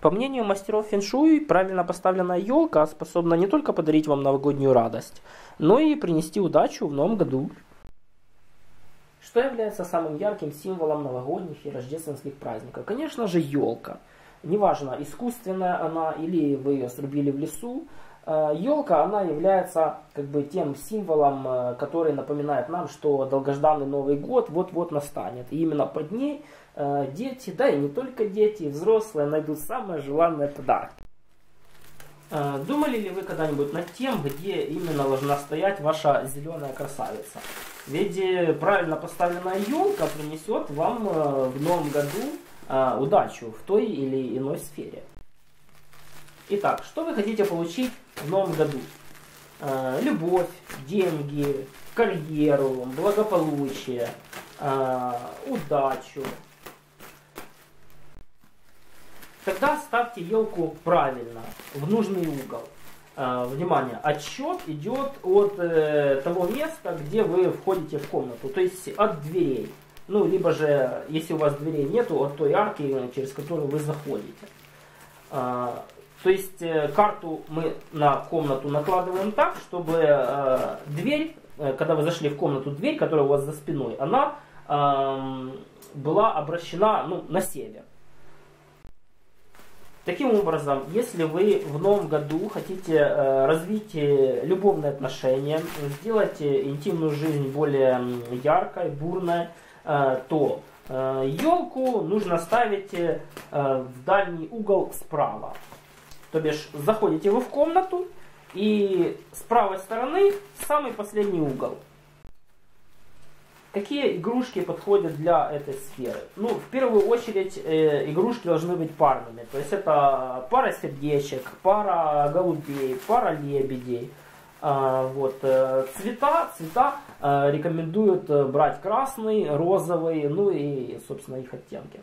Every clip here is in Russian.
По мнению мастеров фэншуй, правильно поставленная елка способна не только подарить вам новогоднюю радость, но и принести удачу в новом году. Что является самым ярким символом новогодних и рождественских праздников? Конечно же, елка. Неважно, искусственная она или вы ее срубили в лесу, елка, она является как бы тем символом, э, который напоминает нам, что долгожданный Новый год вот-вот настанет. И именно под ней э, дети, да и не только дети, и взрослые найдут самое желанное подарки. Э, думали ли вы когда-нибудь над тем, где именно должна стоять ваша зеленая красавица? Ведь правильно поставленная елка принесет вам в новом году удачу в той или иной сфере. Итак, что вы хотите получить в новом году? Э, любовь, деньги, карьеру, благополучие, э, удачу. Тогда ставьте елку правильно, в нужный угол. Э, внимание, отсчет идет от того места, где вы входите в комнату, то есть от дверей. Ну, либо же, если у вас дверей нету, от той арки, через которую вы заходите. То есть э, карту мы на комнату накладываем так, чтобы э, дверь, э, когда вы зашли в комнату, дверь, которая у вас за спиной, она э, была обращена ну, на север. Таким образом, если вы в новом году хотите развить любовные отношения, сделать интимную жизнь более яркой, бурной, то елку нужно ставить в дальний угол справа. То бишь, заходите вы в комнату, и с правой стороны самый последний угол. Какие игрушки подходят для этой сферы? Ну, в первую очередь, э, игрушки должны быть парными. То есть это пара сердечек, пара голубей, пара лебедей. А, вот. Э, цвета, цвета э, рекомендуют э, брать красный, розовый, ну и, собственно, их оттенки.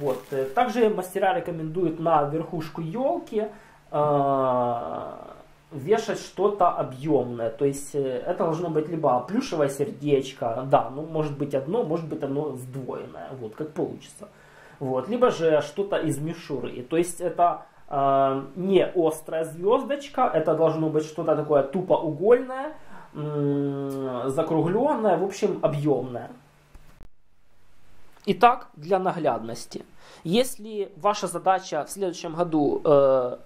Вот. Также мастера рекомендуют на верхушку елки э, вешать что-то объемное. То есть э, это должно быть либо плюшевое сердечко, да, ну может быть одно, может быть оно сдвоенное, вот как получится. Вот. Либо же что-то из мишуры. То есть это э, не острая звездочка, это должно быть что-то такое тупоугольное, закругленное, в общем объемное. Итак, для наглядности. Если ваша задача в следующем году э,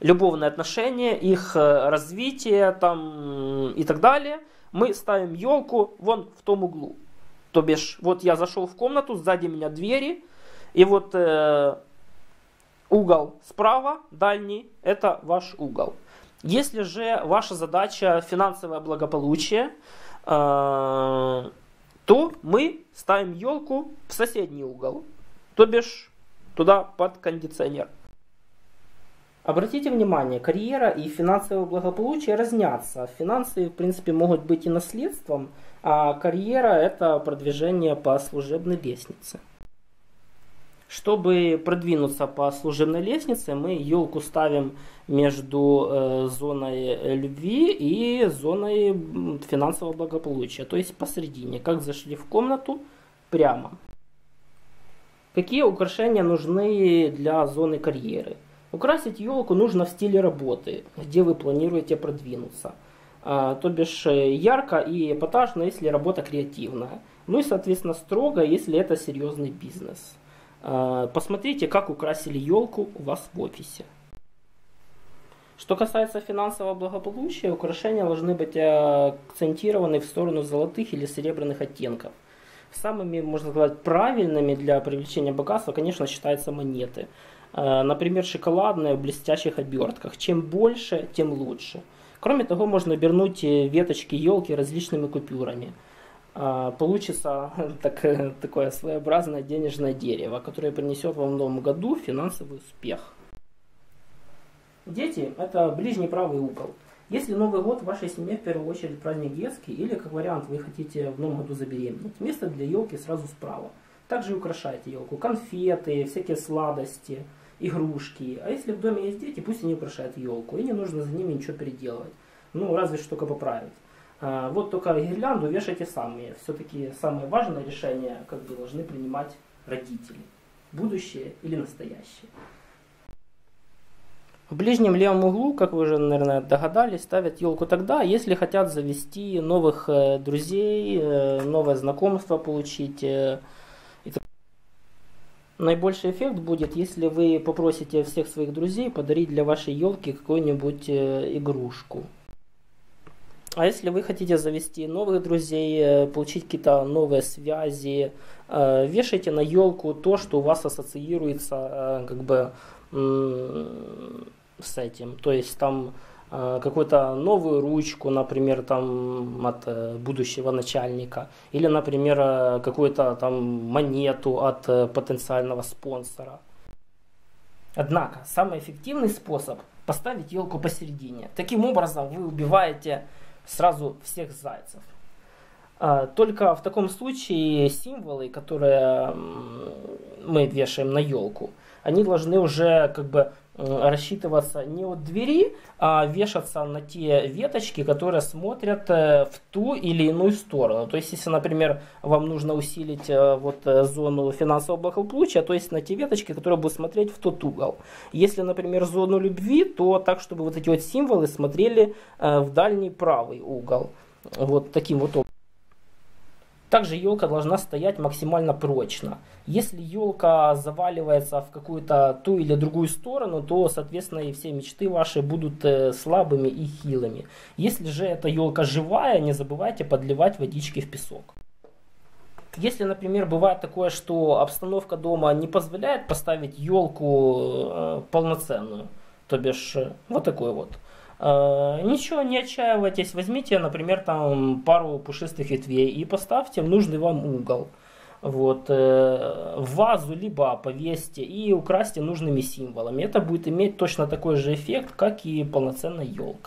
любовные отношения, их э, развитие там, и так далее, мы ставим елку вон в том углу. То бишь, вот я зашел в комнату, сзади меня двери, и вот э, угол справа, дальний, это ваш угол. Если же ваша задача финансовое благополучие, э, то мы ставим елку в соседний угол, то бишь туда под кондиционер. Обратите внимание, карьера и финансовое благополучие разнятся. Финансы, в принципе, могут быть и наследством, а карьера – это продвижение по служебной лестнице. Чтобы продвинуться по служебной лестнице, мы елку ставим между э, зоной э, любви и зоной финансового благополучия, то есть посередине, как зашли в комнату прямо. Какие украшения нужны для зоны карьеры? Украсить елку нужно в стиле работы, где вы планируете продвинуться. А, то бишь э, ярко и эпатажно, если работа креативная. Ну и, соответственно, строго, если это серьезный бизнес. А, посмотрите, как украсили елку у вас в офисе. Что касается финансового благополучия, украшения должны быть э, акцентированы в сторону золотых или серебряных оттенков. Самыми, можно сказать, правильными для привлечения богатства, конечно, считаются монеты. Э, например, шоколадные в блестящих обертках. Чем больше, тем лучше. Кроме того, можно обернуть э, веточки елки различными купюрами. А, получится так, такое своеобразное денежное дерево, которое принесет вам в новом году финансовый успех. Дети – это ближний правый угол. Если Новый год в вашей семье в первую очередь праздник детский, или как вариант вы хотите в новом году забеременеть, место для елки сразу справа. Также украшайте елку. Конфеты, всякие сладости, игрушки. А если в доме есть дети, пусть они украшают елку. И не нужно за ними ничего переделывать. Ну, разве что только поправить. А, вот только гирлянду вешайте сами. Все-таки самое важное решение как бы должны принимать родители. Будущее или настоящее. В ближнем левом углу, как вы уже, наверное, догадались, ставят елку тогда, если хотят завести новых э, друзей, э, новое знакомство получить. Э, Наибольший эффект будет, если вы попросите всех своих друзей подарить для вашей елки какую-нибудь э, игрушку. А если вы хотите завести новых друзей, э, получить какие-то новые связи, э, вешайте на елку то, что у вас ассоциируется как бы с этим. То есть там Э, какую-то новую ручку, например, там от э, будущего начальника, или, например, э, какую-то там монету от потенциального спонсора. Однако, самый эффективный способ поставить елку посередине. Таким образом, вы убиваете сразу всех зайцев. Только в таком случае символы, которые мы вешаем на елку, они должны уже как бы рассчитываться не от двери, а вешаться на те веточки, которые смотрят э, в ту или иную сторону. То есть, если, например, вам нужно усилить э, вот зону финансового благополучия, то есть на те веточки, которые будут смотреть в тот угол. Если, например, зону любви, то так, чтобы вот эти вот символы смотрели в дальний правый угол. Вот таким вот образом. Также елка должна стоять максимально прочно. Если елка заваливается в какую-то ту или другую сторону, то, соответственно, и все мечты ваши будут э, слабыми и хилыми. Если же эта елка живая, не забывайте подливать водички в песок. Если, например, бывает такое, что обстановка дома не позволяет поставить елку э, полноценную, то бишь э, вот такой вот, ничего, не отчаивайтесь, возьмите, например, там пару пушистых ветвей и поставьте в нужный вам угол. Вот, э, вазу либо повесьте и украсьте нужными символами. Это будет иметь точно такой же эффект, как и полноценная елка.